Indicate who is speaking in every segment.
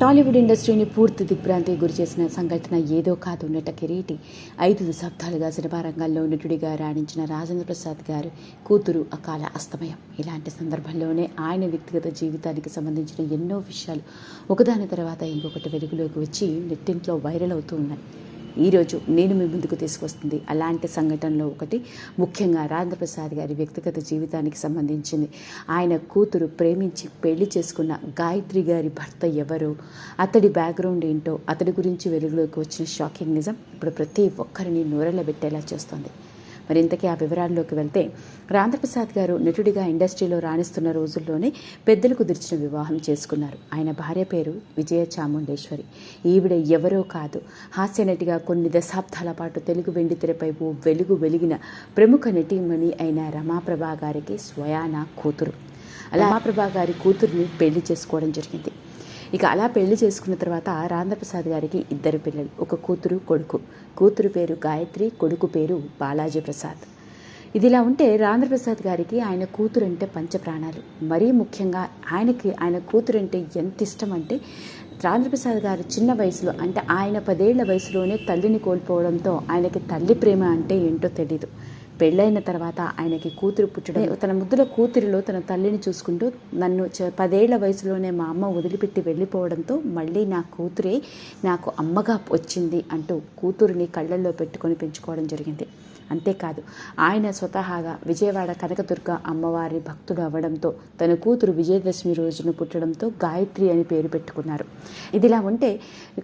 Speaker 1: టాలీవుడ్ ఇండస్ట్రీని పూర్తి దిగ్భ్రాంతికి గురి చేసిన సంఘటన ఏదో కాదు. నట కిరీటి ఐదు దశాబ్దాలుగా సినిమా రంగాల్లో నటుడిగా రాణించిన రాజేంద్ర ప్రసాద్ గారు కూతురు అకాల అస్తమయం. ఇలాంటి సందర్భంలోనే ఆయన వ్యక్తిగత జీవితానికి సంబంధించిన ఎన్నో విషయాలు ఒకదాని తర్వాత ఇంకొకటి వెలుగులోకి వచ్చి నెట్టింట్లో వైరల్ అవుతూ ఉన్నాయి. ఈరోజు నేను మీ ముందుకు తీసుకొస్తుంది. అలాంటి సంఘటనలో ఒకటి ముఖ్యంగా రాంధ్రప్రసాద్ గారి వ్యక్తిగత జీవితానికి సంబంధించింది. ఆయన కూతురు ప్రేమించి పెళ్ళి చేసుకున్న గాయత్రి గారి భర్త ఎవరు? అతడి బ్యాక్గ్రౌండ్ ఏంటో? అతడి గురించి వెలుగులోకి వచ్చిన షాకింగ్ నిజం? ఇప్పుడు ప్రతి ఒక్కరిని నూరెళ్ళబెట్టేలా చేస్తోంది. మరి ఇంతకీ ఆ వివరాల్లోకి వెళ్తే రాంధ్రప్రసాద్ గారు నటుడిగా ఇండస్ట్రీలో రాణిస్తున్న రోజుల్లోనే పెద్దలు కుదిర్చిన వివాహం చేసుకున్నారు. ఆయన భార్య పేరు విజయ చాముండేశ్వరి. ఈవిడ ఎవరో కాదు. హాస్య నటిగా కొన్ని దశాబ్దాల పాటు తెలుగు వెండి తెరపై ఓ వెలుగు వెలిగిన ప్రముఖ నటీమణి అయిన రమాప్రభా గారికి స్వయానా కూతురు. అలా రమాప్రభా గారి కూతుర్ని పెళ్ళి చేసుకోవడం జరిగింది. ఇక అలా పెళ్ళి చేసుకున్న తర్వాత రాంధ్రప్రసాద్ గారికి ఇద్దరు పిల్లలు ఒక కూతురు కొడుకు. కూతురు పేరు గాయత్రి కొడుకు పేరు బాలాజీ ప్రసాద్ ఇదిలా ఉంటే రాంధ్రప్రసాద్ గారికి ఆయన కూతురు అంటే పంచప్రాణాలు. మరీ ముఖ్యంగా ఆయనకి ఆయన కూతురు అంటే ఎంత ఇష్టం అంటే రాంధ్రప్రసాద్ గారు చిన్న వయసులో అంటే ఆయన పదేళ్ళ వయసులోనే తల్లిని కోల్పోవడంతో ఆయనకి తల్లి ప్రేమ అంటే ఏంటో తెలీదు. పెళ్ళైన తర్వాత ఆయనకి కూతురు పుట్టడం. తన ముద్దుల కూతురిలో తన తల్లిని చూసుకుంటూ నన్ను చ- పదేళ్ళ వయసులోనే మా అమ్మ వదిలిపెట్టి వెళ్ళిపోవడంతో మళ్ళీ నా కూతురే నాకు అమ్మగా వచ్చింది అంటూ కూతురిని కళ్ళల్లో పెట్టుకొని పెంచుకోవడం జరిగింది. అంతేకాదు. ఆయన స్వతహాగా విజయవాడ కనకదుర్గ అమ్మవారి భక్తుడు అవ్వడంతో తన కూతురు విజయదశమి రోజున పుట్టడంతో గాయత్రి అని పేరు పెట్టుకున్నారు. ఇదిలా ఉంటే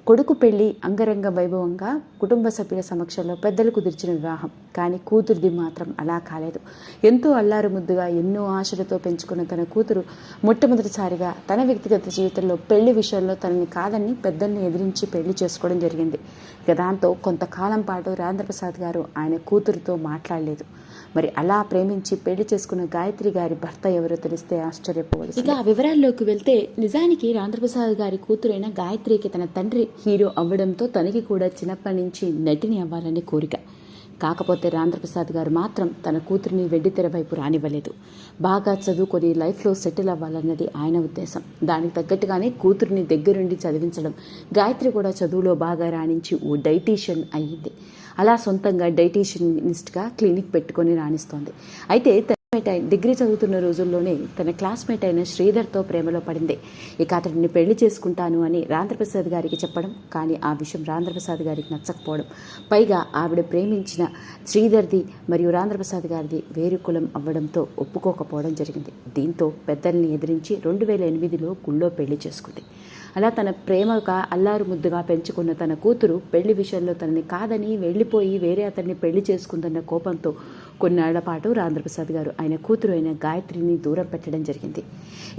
Speaker 1: కొడుకు పెళ్ళి అంగరంగ వైభవంగా కుటుంబ సభ్యుల సమక్షంలో పెద్దలు కుదిర్చిన వివాహం. కానీ కూతురిది మాత్రం అలా కాలేదు. ఎంతో అల్లారు ముద్దుగా ఎన్నో ఆశలతో పెంచుకున్న తన కూతురు మొట్టమొదటిసారిగా తన వ్యక్తిగత జీవితంలో పెళ్ళి విషయంలో తనని కాదని పెద్దల్ని ఎదిరించి పెళ్ళి చేసుకోవడం జరిగింది. ఇక దాంతో కొంతకాలం పాటు రాంధ్రప్రసాద్ గారు ఆయన కూతురు కూతురుతో మాట్లాడలేదు. మరి అలా ప్రేమించి పెళ్ళి చేసుకున్న గాయత్రి గారి భర్త ఎవరో తెలిస్తే ఆశ్చర్యపోవచ్చు ఇక ఆ వివరాల్లోకి వెళ్తే నిజానికి రాంధ్రప్రసాద్ గారి కూతురైన గాయత్రికి తన తండ్రి హీరో అవ్వడంతో తనకి కూడా చిన్నప్పటి నుంచి నటిని అవ్వాలనే కోరిక. కాకపోతే రాంధ్రప్రసాద్ గారు మాత్రం తన కూతురిని వెండితెర వైపు రానివ్వలేదు. బాగా చదువుకొని లైఫ్లో సెటిల్ అవ్వాలన్నది ఆయన ఉద్దేశం. దానికి తగ్గట్టుగానే కూతురిని దగ్గరుండి చదివించడం గాయత్రి కూడా చదువులో బాగా రాణించి ఓ డైటీషియన్ అయ్యింది. అలా సొంతంగా డైటీషియనిస్ట్గా క్లినిక్ పెట్టుకొని రాణిస్తోంది. అయితే క్లాస్మేట్ అయిన డిగ్రీ చదువుతున్న రోజుల్లోనే తన క్లాస్మేట్ అయిన శ్రీధర్తో ప్రేమలో పడింది. ఇక అతడిని పెళ్ళి చేసుకుంటాను అని రాంధ్రప్రసాద్ గారికి చెప్పడం కానీ ఆ విషయం రాంధ్రప్రసాద్ గారికి నచ్చకపోవడం. పైగా ఆవిడ ప్రేమించిన శ్రీధర్ది మరియు రాంధ్రప్రసాద్ గారిది వేరు కులం అవ్వడంతో ఒప్పుకోకపోవడం జరిగింది. దీంతో పెద్దల్ని ఎదిరించి రెండు వేల ఎనిమిదిలో గుళ్ళో పెళ్ళి చేసుకుంది. అలా తన ప్రేమగా అల్లారు ముద్దుగా పెంచుకున్న తన కూతురు పెళ్ళి విషయంలో తనని కాదని వెళ్ళిపోయి వేరే అతన్ని పెళ్ళి చేసుకుందన్న కోపంతో కొన్నాళ్ళ పాటు రాంధ్రప్రసాద్ గారు ఆయన కూతురు అయిన గాయత్రిని దూరం పెట్టడం జరిగింది.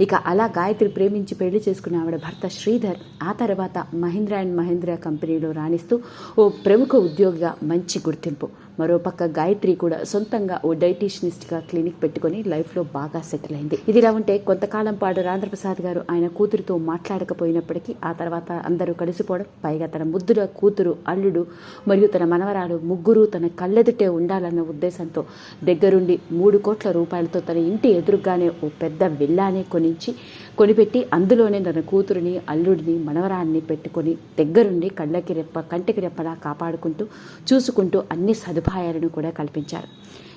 Speaker 1: ఇక అలా గాయత్రి ప్రేమించి పెళ్ళి చేసుకున్న ఆవిడ భర్త శ్రీధర్ ఆ తర్వాత మహీంద్ర అండ్ మహీంద్ర కంపెనీలో రాణిస్తూ ఓ ప్రముఖ ఉద్యోగిగా మంచి గుర్తింపు. మరోపక్క గాయత్రి కూడా సొంతంగా ఓ డైటీషనిస్ట్గా క్లినిక్ పెట్టుకొని లైఫ్లో బాగా సెటిల్ అయింది. ఇదిలా ఉంటే కొంతకాలం పాటు రాంధ్రప్రసాద్ గారు ఆయన కూతురుతో మాట్లాడకపోయినప్పటికీ ఆ తర్వాత అందరూ కలిసిపోవడం పైగా తన ముద్దుల కూతురు అల్లుడు మరియు తన మనవరాలు ముగ్గురు తన కళ్ళెదుటే ఉండాలన్న ఉద్దేశంతో దగ్గరుండి మూడు కోట్ల రూపాయలతో తన ఇంటి ఎదురుగానే ఓ పెద్ద విల్లానే కొనించి కొనిపెట్టి అందులోనే తన కూతురిని అల్లుడిని మనవరాన్ని పెట్టుకొని దగ్గరుండి కళ్ళకి రెప్ప కంటికి రెప్పలా కాపాడుకుంటూ చూసుకుంటూ అన్ని సదుపాయాలను కూడా కల్పించారు.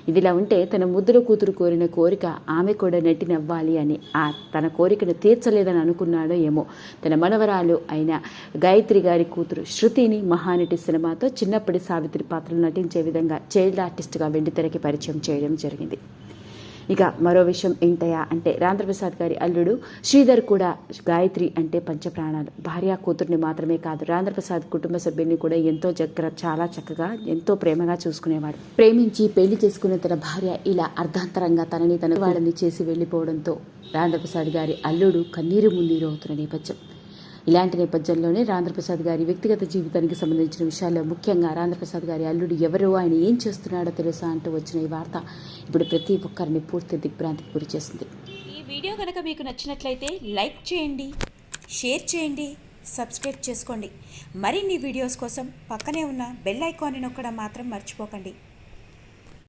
Speaker 1: ఇదిలా ఉంటే తన ముద్దుల కూతురు కోరిన కోరిక ఆమె కూడా నటినవ్వాలి అని ఆ తన కోరికను తీర్చలేదని అనుకున్నాడో ఏమో. తన మనవరాలు అయిన గాయత్రి గారి కూతురు శృతిని మహానటి సినిమాతో చిన్నప్పటి సావిత్రి పాత్రలు నటించే విధంగా చైల్డ్ ఆర్టిస్ట్గా వెండితెరకి పరిచయం చేయడం జరిగింది. ఇక మరో విషయం ఏంటయా అంటే రాంధ్రప్రసాద్ గారి అల్లుడు శ్రీధర్ కూడా గాయత్రి అంటే పంచప్రాణాలు. భార్య కూతుర్ని మాత్రమే కాదు రాంధ్రప్రసాద్ కుటుంబ సభ్యుల్ని కూడా ఎంతో దగ్గర చాలా చక్కగా ఎంతో ప్రేమగా చూసుకునేవాడు. ప్రేమించి పెళ్ళి చేసుకున్న తన భార్య ఇలా అర్ధాంతరంగా తనని తన వాళ్ళని చేసి వెళ్ళిపోవడంతో రాంధ్రప్రసాద్ గారి అల్లుడు కన్నీరు మున్నీరు అవుతున్న నేపథ్యం. ఇలాంటి నేపథ్యంలోనే రాంధ్రప్రసాద్ గారి వ్యక్తిగత జీవితానికి సంబంధించిన విషయాల్లో ముఖ్యంగా రాంధ్రప్రసాద్ గారి అల్లుడు ఎవరు ఆయన ఏం చేస్తున్నాడో తెలుసా అంటూ వచ్చిన ఈ వార్త ఇప్పుడు ప్రతి ఒక్కరిని పూర్తి దిగ్భ్రాంతికి గురి చేసింది.
Speaker 2: ఈ వీడియో కనుక మీకు నచ్చినట్లయితే లైక్ చేయండి షేర్ చేయండి సబ్స్క్రైబ్ చేసుకోండి. మరిన్ని వీడియోస్ కోసం పక్కనే ఉన్న బెల్ ఐకాన్ని నొక్కడం మాత్రం మర్చిపోకండి.